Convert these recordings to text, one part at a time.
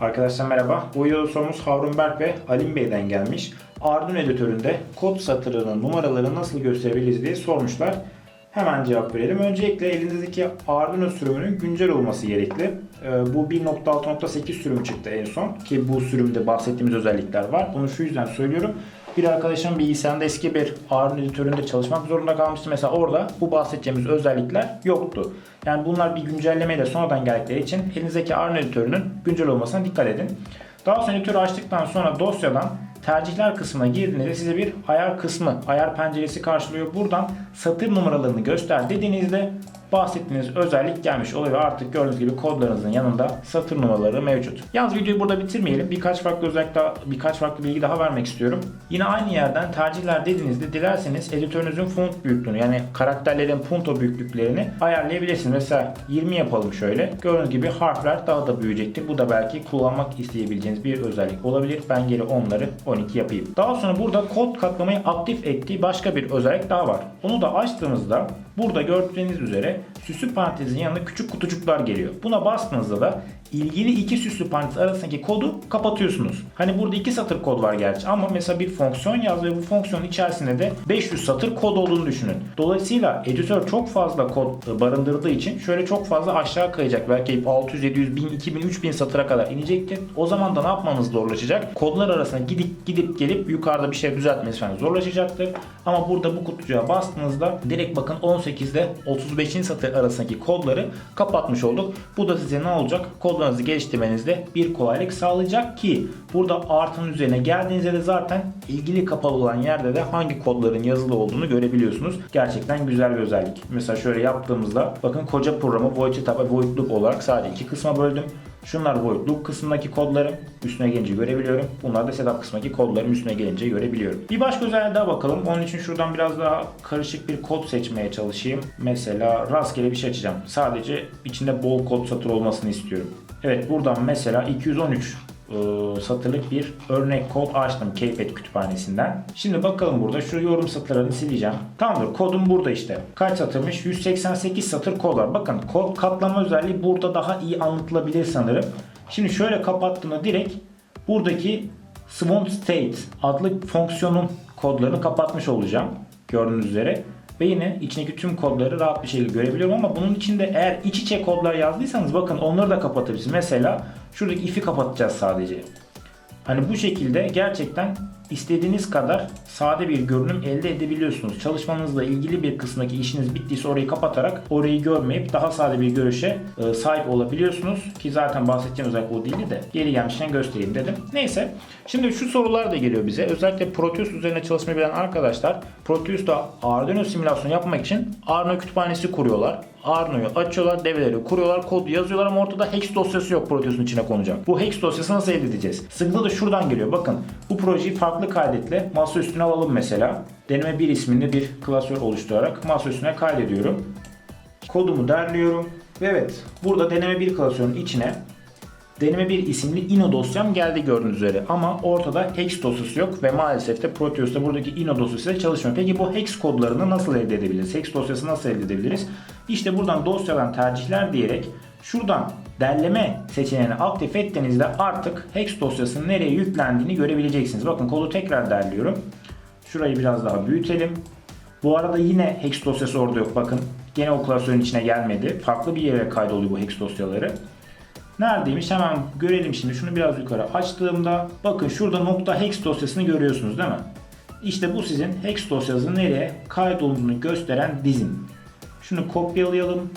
Arkadaşlar merhaba. Bu videoda sorumuz Harun Berk ve Alim Bey'den gelmiş. Arduino editöründe kod satırının numaraları nasıl gösterebiliriz diye sormuşlar. Hemen cevap verelim. Öncelikle elinizdeki Arduino sürümünün güncel olması gerekli. Ee, Bu 1.6.8 sürümü çıktı en son ki bu sürümde bahsettiğimiz özellikler var. Bunu şu yüzden söylüyorum. Bir arkadaşım bilgisayarında eski bir Arduino editöründe çalışmak zorunda kalmıştı. Mesela orada bu bahsedeceğimiz özellikler yoktu. Yani bunlar bir güncellemeyle sonradan geldikleri için elinizdeki Arduino editörünün güncel olmasına dikkat edin. Daha sonra editörü açtıktan sonra dosyadan tercihler kısmına girdiğinizde size bir ayar kısmı, ayar penceresi karşılıyor. Buradan satır numaralarını göster dediğinizde bahsettiğiniz özellik gelmiş oluyor ve artık gördüğünüz gibi kodlarınızın yanında satır numaraları mevcut. Yalnız videoyu burada bitirmeyelim. Birkaç farklı özellik daha, birkaç farklı bilgi daha vermek istiyorum. Yine aynı yerden tercihler dediğinizde dilerseniz editörünüzün font büyüklüğünü yani karakterlerin punto büyüklüklerini ayarlayabilirsiniz. Mesela 20 yapalım şöyle. Gördüğünüz gibi harfler daha da büyüyecektir. Bu da belki kullanmak isteyebileceğiniz bir özellik olabilir. Ben geri onları 12 yapayım. Daha sonra burada kod katlamayı aktif ettiği başka bir özellik daha var. Onu da açtığımızda burada gördüğünüz üzere süslü parantezin yanında küçük kutucuklar geliyor. Buna bastığınızda da ilgili iki süslü parantez arasındaki kodu kapatıyorsunuz. Hani burada iki satır kod var gerçi ama mesela bir fonksiyon yaz ve bu fonksiyonun içerisinde de 500 satır kod olduğunu düşünün. Dolayısıyla editör çok fazla kod e, barındırdığı için şöyle çok fazla aşağı kayacak. Belki 600, 700, 1000, 2000, 3000 satıra kadar inecektir. O zaman da ne yapmanız zorlaşacak? Kodlar arasında gidip gidip gelip yukarıda bir şey düzeltmeniz falan zorlaşacaktır. Ama burada bu kutucuğa bastığınızda direkt bakın 18 ile 35. satır arasındaki kodları kapatmış olduk. Bu da size ne olacak? Kodlarınızı geliştirmenizde bir kolaylık sağlayacak ki burada artının üzerine geldiğinizde de zaten ilgili kapalı olan yerde de hangi kodların yazılı olduğunu görebiliyorsunuz. Gerçekten güzel bir özellik. Mesela şöyle yaptığımızda bakın koca programı void ve void loop olarak sadece iki kısma böldüm. Şunlar void loop kısmındaki kodlarım. Üstüne gelince görebiliyorum. Bunlar da setup kısmındaki kodlarım üstüne gelince görebiliyorum. Bir başka özelliğe daha bakalım. Onun için şuradan biraz daha karışık bir kod seçmeye çalışayım. Mesela rastgele bir şey açacağım. Sadece içinde bol kod satır olmasını istiyorum. Evet buradan mesela 213 e, satırlık bir örnek kod açtım Keypad kütüphanesinden. Şimdi bakalım burada şu yorum satırlarını sileceğim. Tamamdır kodum burada işte. Kaç satırmış? 188 satır kod var. Bakın kod katlama özelliği burada daha iyi anlatılabilir sanırım. Şimdi şöyle kapattığımda direkt buradaki Swan State adlı fonksiyonun kodlarını kapatmış olacağım. Gördüğünüz üzere. Ve yine içindeki tüm kodları rahat bir şekilde görebiliyorum ama bunun içinde eğer iç içe kodlar yazdıysanız bakın onları da kapatabilirsiniz. Mesela şuradaki if'i kapatacağız sadece. Hani bu şekilde gerçekten istediğiniz kadar sade bir görünüm elde edebiliyorsunuz. Çalışmanızla ilgili bir kısımdaki işiniz bittiyse orayı kapatarak orayı görmeyip daha sade bir görüşe e, sahip olabiliyorsunuz. Ki zaten bahsedeceğim özellik o değildi de geri gelmişken göstereyim dedim. Neyse. Şimdi şu sorular da geliyor bize. Özellikle Proteus üzerine çalışmayı bilen arkadaşlar Proteus'ta Arduino simülasyonu yapmak için Arduino kütüphanesi kuruyorlar. Arduino'yu açıyorlar, devreleri kuruyorlar, kodu yazıyorlar ama ortada hex dosyası yok Proteus'un içine konacak. Bu hex dosyasını nasıl elde edeceğiz? Sıkıntı da şuradan geliyor. Bakın bu projeyi farklı kaydetle masa üstüne alalım mesela. Deneme 1 isminde bir klasör oluşturarak masa üstüne kaydediyorum. Kodumu derliyorum. Ve evet burada deneme 1 klasörün içine deneme 1 isimli ino dosyam geldi gördüğünüz üzere. Ama ortada hex dosyası yok ve maalesef de Proteus'ta buradaki ino dosyası çalışmıyor. Peki bu hex kodlarını nasıl elde edebiliriz? Hex dosyası nasıl elde edebiliriz? İşte buradan dosyadan tercihler diyerek şuradan derleme seçeneğini aktif ettiğinizde artık hex dosyasının nereye yüklendiğini görebileceksiniz. Bakın kodu tekrar derliyorum. Şurayı biraz daha büyütelim. Bu arada yine hex dosyası orada yok. Bakın gene o klasörün içine gelmedi. Farklı bir yere kaydoluyor bu hex dosyaları. Neredeymiş hemen görelim şimdi. Şunu biraz yukarı açtığımda bakın şurada nokta hex dosyasını görüyorsunuz değil mi? İşte bu sizin hex dosyasının nereye kaydolduğunu gösteren dizin. Şunu kopyalayalım.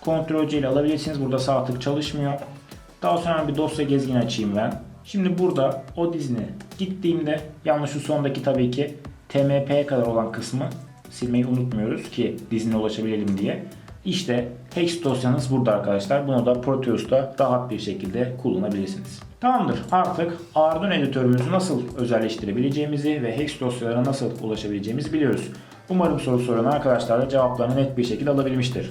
Ctrl C ile alabilirsiniz. Burada sağ tık çalışmıyor. Daha sonra bir dosya gezgini açayım ben. Şimdi burada o dizine gittiğimde yalnız şu sondaki tabii ki tmp'ye kadar olan kısmı silmeyi unutmuyoruz ki dizine ulaşabilelim diye. İşte hex dosyanız burada arkadaşlar. Bunu da Proteus'ta rahat bir şekilde kullanabilirsiniz. Tamamdır. Artık Arduino editörümüzü nasıl özelleştirebileceğimizi ve hex dosyalarına nasıl ulaşabileceğimizi biliyoruz. Umarım soru soran arkadaşlar da cevaplarını net bir şekilde alabilmiştir.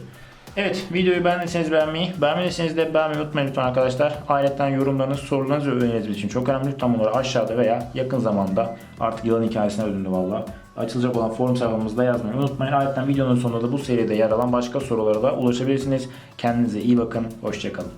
Evet videoyu beğendiyseniz beğenmeyi, beğenmediyseniz de beğenmeyi unutmayın lütfen arkadaşlar. Ayrıca yorumlarınız, sorularınız ve önerileriniz için çok önemli. Tam olarak aşağıda veya yakın zamanda artık yılın hikayesine ödündü valla. Açılacak olan forum sayfamızda yazmayı unutmayın. Ayrıca videonun sonunda da bu seride yer alan başka sorulara da ulaşabilirsiniz. Kendinize iyi bakın, hoşçakalın.